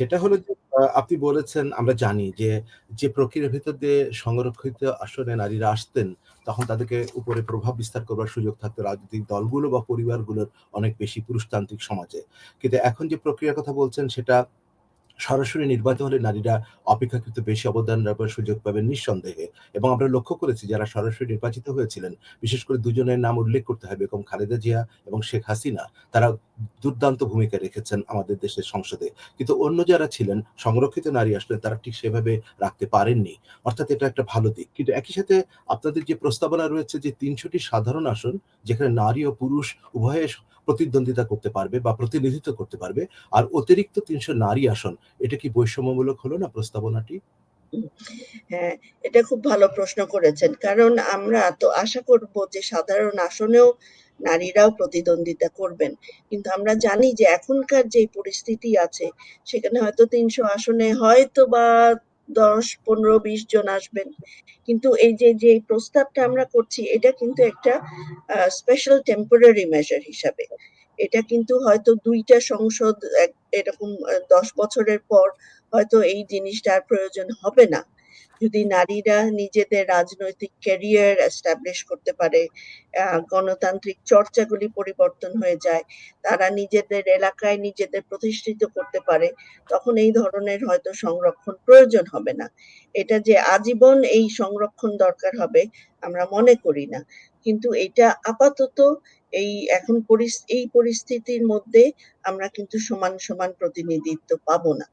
সেটা হলো যে আপনি বলেছেন আমরা জানি যে, যে প্রক্রিয়ার ভিতর দিয়ে সংরক্ষিত আসনে নারীরা আসতেন, তখন তাদেরকে উপরে প্রভাব বিস্তার করবার সুযোগ থাকতো রাজনৈতিক দলগুলো বা পরিবারগুলোর অনেক বেশি পুরুষতান্ত্রিক সমাজে। কিন্তু এখন যে প্রক্রিয়ার কথা বলছেন সেটা সরাসরি নির্বাচিত হলে নারীরা অপেক্ষাকৃত বেশি অবদান রাখার সুযোগ পাবেন নিঃসন্দেহে। এবং আমরা লক্ষ্য করেছি যারা সরাসরি নির্বাচিত হয়েছিলেন, বিশেষ করে দুজনের নাম উল্লেখ করতে হয় বেগম খালেদা জিয়া এবং শেখ হাসিনা। তারা দুর্দান্ত ভূমিকা রেখেছেন আমাদের দেশের সংসদে। কিন্তু অন্য যারা ছিলেন সংরক্ষিত নারী আসলে তারা ঠিক সেভাবে রাখতে পারেননি। অর্থাৎ এটা একটা ভালো দিক। কিন্তু একই সাথে আপনাদের যে প্রস্তাবনা রয়েছে যে তিনশোটি সাধারণ আসন যেখানে নারী ও পুরুষ উভয়ে প্রতিদ্বন্দ্বিতা করতে পারবে বা প্রতিনিধিত্ব করতে পারবে। আর অতিরিক্ত ৩০০ নারী আসন, এটা কি বৈষম্যমূলক হলো না প্রস্তাবনাটি? হ্যাঁ, এটা খুব ভালো প্রশ্ন করেছেন। কারণ আমরা তো আশা করব যে সাধারণ আসনেও নারীরাও প্রতিদ্বন্দ্বিতা করবেন। কিন্তু আমরা জানি যে এখনকার যে পরিস্থিতি আছে, সেখানে হয়তো ৩০০ আসনে হয়তোবা ১০, ১৫, ২০ জন আসবেন। কিন্তু এই যে, যে প্রস্তাবটা আমরা করছি এটা কিন্তু একটা স্পেশাল টেম্পোরারি মেজার হিসাবে। এটা কিন্তু হয়তো দুইটা সংসদ এরকম দশ বছরের পর হয়তো এই জিনিসটা আর প্রয়োজন হবে না। যদি নারীরা নিজেদের রাজনৈতিক ক্যারিয়ার এস্টাবলিশ করতে পারে, গণতান্ত্রিক চর্চাগুলি পরিবর্তন হয়ে যায়। তারা নিজেদের এলাকায় নিজেদের প্রতিষ্ঠিত করতে পারে। তখন এই ধরনের হয়তো সংরক্ষণ প্রয়োজন হবে না। এটা যে আজীবন এই সংরক্ষণ দরকার হবে আমরা মনে করি না। কিন্তু এটা আপাতত এই এখন এই পরিস্থিতির মধ্যে আমরা কিন্তু সমান, সমান প্রতিনিধিত্ব পাবো না।